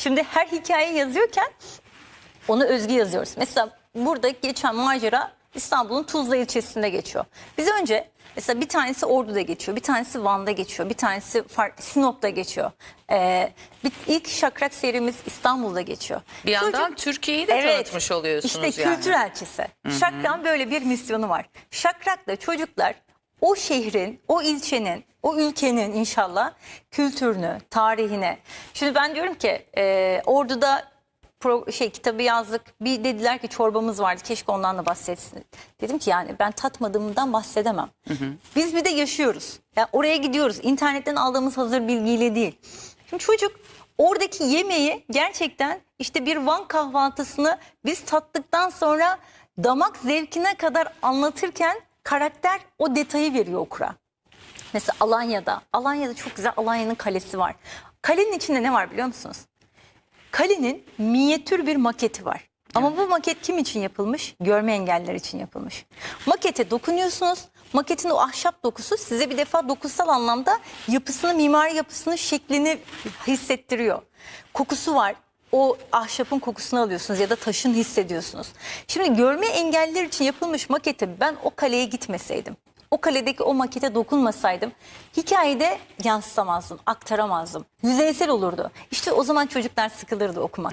Şimdi her hikaye yazıyorken onu özgü yazıyoruz. Mesela burada geçen macera İstanbul'un Tuzla ilçesinde geçiyor. Biz önce mesela bir tanesi Ordu'da geçiyor, bir tanesi Van'da geçiyor, bir tanesi Sinop'ta geçiyor. Ee, bir, ilk şakrak serimiz İstanbul'da geçiyor. Bir yandan Çocuk- Türkiye'yi de tanıtmış oluyorsunuz işte yani. kültür elçisi. Şakrak'ın böyle bir misyonu var. Şakrak'ta çocuklar o şehrin, o ilçenin, o ülkenin inşallah kültürünü, tarihine. Şimdi ben diyorum ki e, Ordu'da pro, şey kitabı yazdık. Bir dediler ki çorbamız vardı. Keşke ondan da bahsetsin. Dedim ki yani ben tatmadığımdan bahsedemem. Biz bir de yaşıyoruz. Yani oraya gidiyoruz. İnternetten aldığımız hazır bilgiyle değil. Şimdi çocuk oradaki yemeği gerçekten işte bir Van kahvaltısını biz tattıktan sonra damak zevkine kadar anlatırken karakter o detayı veriyor okura. Mesela Alanya'da, Alanya'da çok güzel Alanya'nın kalesi var. Kalenin içinde ne var biliyor musunuz? Kalenin minyatür bir maketi var. Ama bu maket kim için yapılmış? Görme engelliler için yapılmış. Makete dokunuyorsunuz. Maketin o ahşap dokusu size bir defa dokusal anlamda yapısını, mimari yapısını, şeklini hissettiriyor. Kokusu var. O ahşapın kokusunu alıyorsunuz ya da taşın hissediyorsunuz. Şimdi görme engelliler için yapılmış makete ben o kaleye gitmeseydim, o kaledeki o makete dokunmasaydım hikayede yansıtamazdım, aktaramazdım. Yüzeysel olurdu. İşte o zaman çocuklar sıkılırdı okumak.